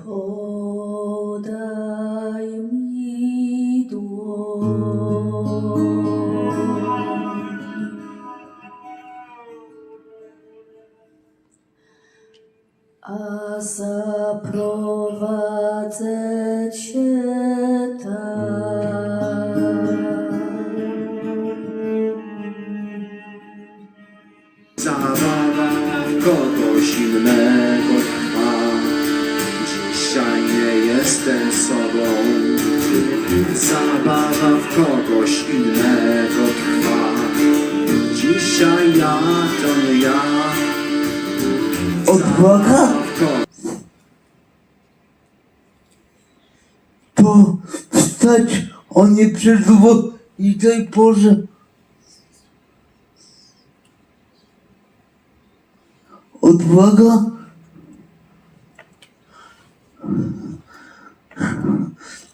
Podaj mi dłoń. A zaprowadzę cię tam. Zabawa kogoś innego jestem sobą. Zabawa w kogoś innego trwa. Dzisiaj ja to nie ja Odwaga to wstać o nieprzyzwoitej porze. Odwaga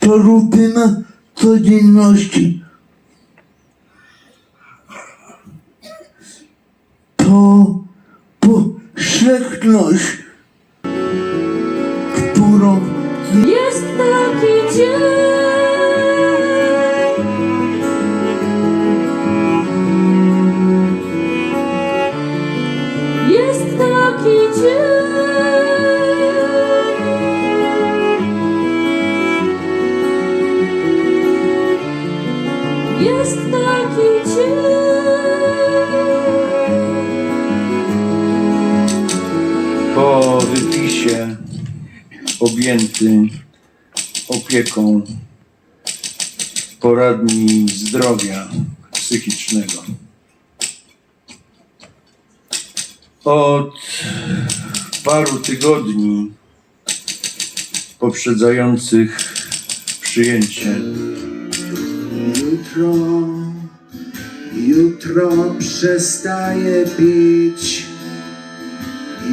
to rutyna codzienności. To powszechność, objęty opieką poradni zdrowia psychicznego. Od paru tygodni poprzedzających przyjęcie Jutro, jutro przestaję pić,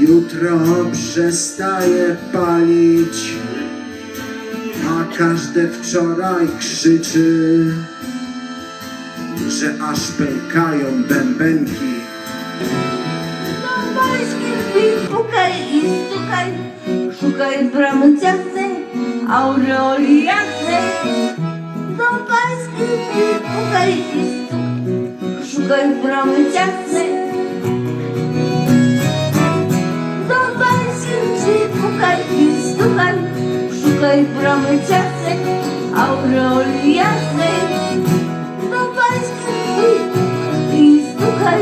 jutro przestaję palić, a każde wczoraj krzyczy, że aż pękają bębenki. Pański drzwi pukaj i stukaj, szukaj bramy ciasnej, aureoli jasnej. Do drzwi pukaj i stukaj, szukaj bramy ciasnej. Szukaj bramy ciasnej, aureoli jasnej. Drzwi pukaj i stukaj,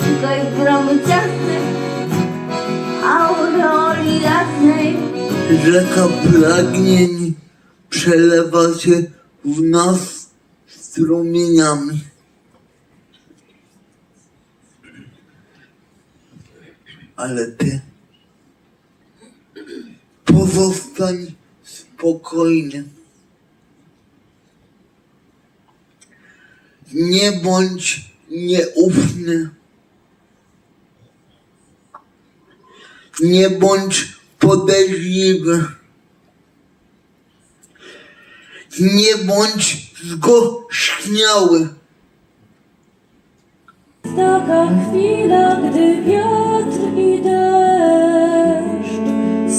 szukaj bramy ciasnej, aureoli jasnej. Rzeka pragnień przelewa się w nas strumieniami. Ale ty pozostań spokojny. Nie bądź nieufny. Nie bądź podejrzliwy. Nie bądź zgorzkniały. Taka chwila, gdy wiatr i deszcz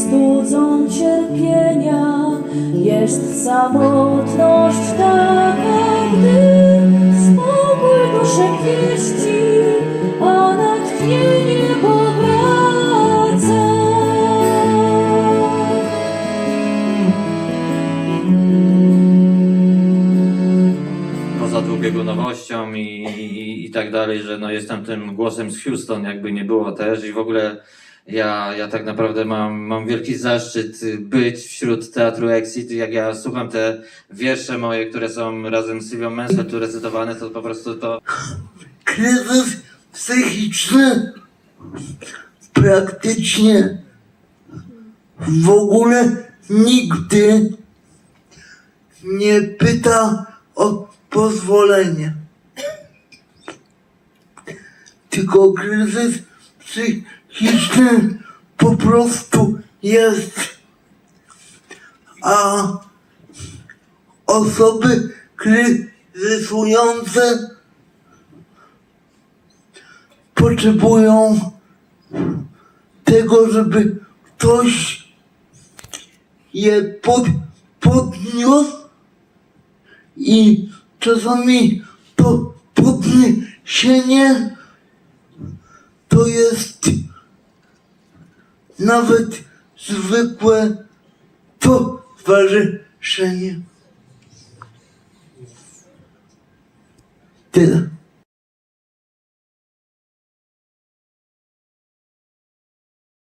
studzą cierpienia, jest samotność taka, gdy spokój duszę pieści, a natchnienie powraca. poza dwubiegunowością i, i, i tak dalej, że no jestem tym głosem z Houston, jakby nie było też i w ogóle ja, ja tak naprawdę mam, mam wielki zaszczyt y, być wśród Teatru Exit. Jak ja słucham te wiersze moje, które są razem z Sylwią Mensel tu recytowane, to po prostu to Kryzys psychiczny praktycznie w ogóle nigdy nie pyta o pozwolenie. Tylko kryzys psychiczny po prostu jest. A osoby kryzysujące potrzebują tego, żeby ktoś je pod, podniósł i czasami to podniesienie to jest nawet zwykłe towarzyszenie. Tyle.